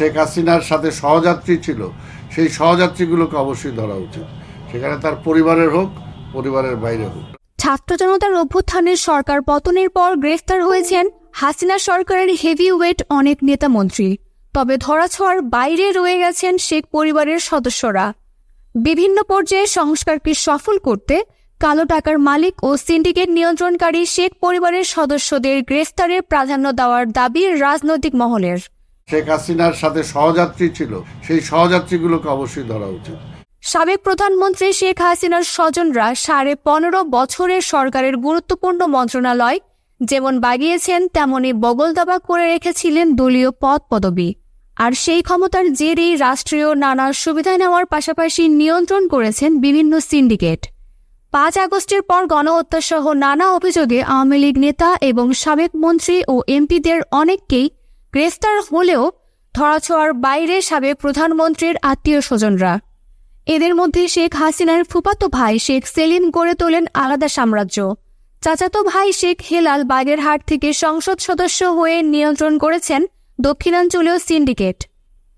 শেখ হাসিনার সাথে সহযাত্রী ছিল, সেই সহযাত্রীগুলোকে অবশ্যই ধরা উচিত। সেখানে তার পরিবারের হোক, পরিবারের বাইরে হোক। ছাত্র জনতার অভ্যুত্থানের সরকার পতনের পর গ্রেফতার হয়েছেন হাসিনা সরকারের হেভি ওয়েট অনেক নেতা মন্ত্রী। তবে ধরাছোঁয়ার বাইরে রয়ে গেছেন শেখ পরিবারের সদস্যরা। বিভিন্ন পর্যায়ে সংস্কারকে সফল করতে কালো টাকার মালিক ও সিন্ডিকেট নিয়ন্ত্রণকারী শেখ পরিবারের সদস্যদের গ্রেফতারে প্রাধান্য দেওয়ার দাবি রাজনৈতিক মহলের। শেখ হাসিনার সাথে সহযাত্রী ছিল, সেই সহযাত্রীগুলোকে অবশ্যই ধরা উচিত। সাবেক প্রধানমন্ত্রী শেখ হাসিনার স্বজনরা সাড়ে পনেরো বছরের সরকারের গুরুত্বপূর্ণ মন্ত্রণালয়, যেমন বাগিয়েছেন তেমনি বগলদাবা করে রেখেছিলেন দলীয় পদ পদবি আর সেই ক্ষমতার জেরেই রাষ্ট্রীয় নানা সুবিধা নেওয়ার পাশাপাশি নিয়ন্ত্রণ করেছেন বিভিন্ন সিন্ডিকেট। পাঁচ আগস্টের পর গণহত্যা সহ নানা অভিযোগে আওয়ামী লীগ নেতা এবং সাবেক মন্ত্রী ও এমপিদের অনেককেই গ্রেফতার হলেও ধরাছোঁয়ার বাইরে সাবেক প্রধানমন্ত্রীর আত্মীয় স্বজনরা এদের মধ্যে শেখ হাসিনার ফুপাতো ভাই শেখ সেলিম গড়ে তোলেন আলাদা সাম্রাজ্য। চাচাতো ভাই শেখ হেলাল বাগেরহাট থেকে সংসদ সদস্য হয়ে নিয়ন্ত্রণ করেছেন দক্ষিণাঞ্চলীয় সিন্ডিকেট।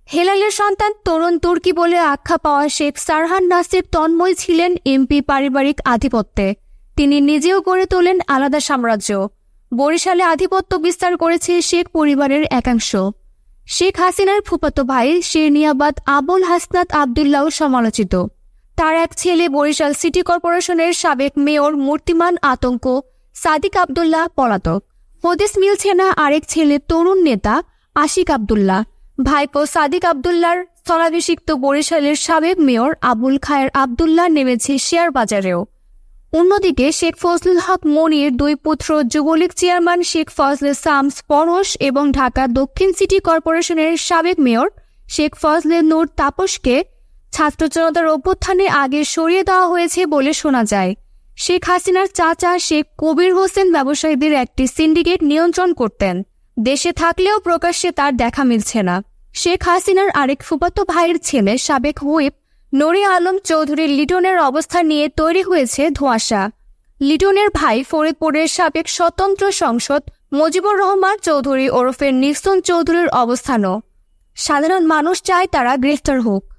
হেলালের সন্তান তরুণ তুর্কি বলে আখ্যা পাওয়া শেখ সারহান নাসির তন্ময় ছিলেন এমপি পারিবারিক আধিপত্যে। তিনি নিজেও গড়ে তোলেন আলাদা সাম্রাজ্য। বরিশালে আধিপত্য বিস্তার করেছে শেখ পরিবারের একাংশ। শেখ হাসিনার ফুফাতো ভাই শেরনিয়াবাদ আবুল হাসনাত আবদুল্লাহ সমালোচিত। তার এক ছেলে বরিশাল সিটি কর্পোরেশনের সাবেক মেয়র মূর্তিমান আতঙ্ক, সাদিক আবদুল্লাহ পলাতক। হদিস মিলছে না আরেক ছেলে তরুণ নেতা আশিক আবদুল্লাহ। ভাইপো সাদিক আবদুল্লার স্থলাভিষিক্ত বরিশালের সাবেক মেয়র আবুল খায়ের আবদুল্লাহ নেমেছে শেয়ার বাজারেও অন্যদিকে শেখ ফজলুল হক মনির, দুই পুত্র যুবলীগ চেয়ারম্যান শেখ ফজলে সামস পরশ এবং ঢাকা দক্ষিণ সিটি কর্পোরেশনের সাবেক মেয়র শেখ ফজলে নূর তাপসকে ছাত্র জনতার অভ্যুত্থানে আগে সরিয়ে দেওয়া হয়েছে বলে শোনা যায়। শেখ হাসিনার চাচা শেখ কবির হোসেন ব্যবসায়ীদের একটি সিন্ডিকেট নিয়ন্ত্রণ করতেন। দেশে থাকলেও প্রকাশ্যে তার দেখা মিলছে না। শেখ হাসিনার আরেক ফুফাতো ভাইয়ের ছেলে সাবেক হুইপ নরি আলম চৌধুরী লিটনের অবস্থা নিয়ে তৈরি হয়েছে ধোঁয়াশা। লিটনের ভাই ফরিদপুরের সাবেক স্বতন্ত্র সংসদ মুজিবুর রহমান চৌধুরী ওরফের নিক্সন চৌধুরীর অবস্থানও। সাধারণ মানুষ চায় তারা গ্রেফতার হোক।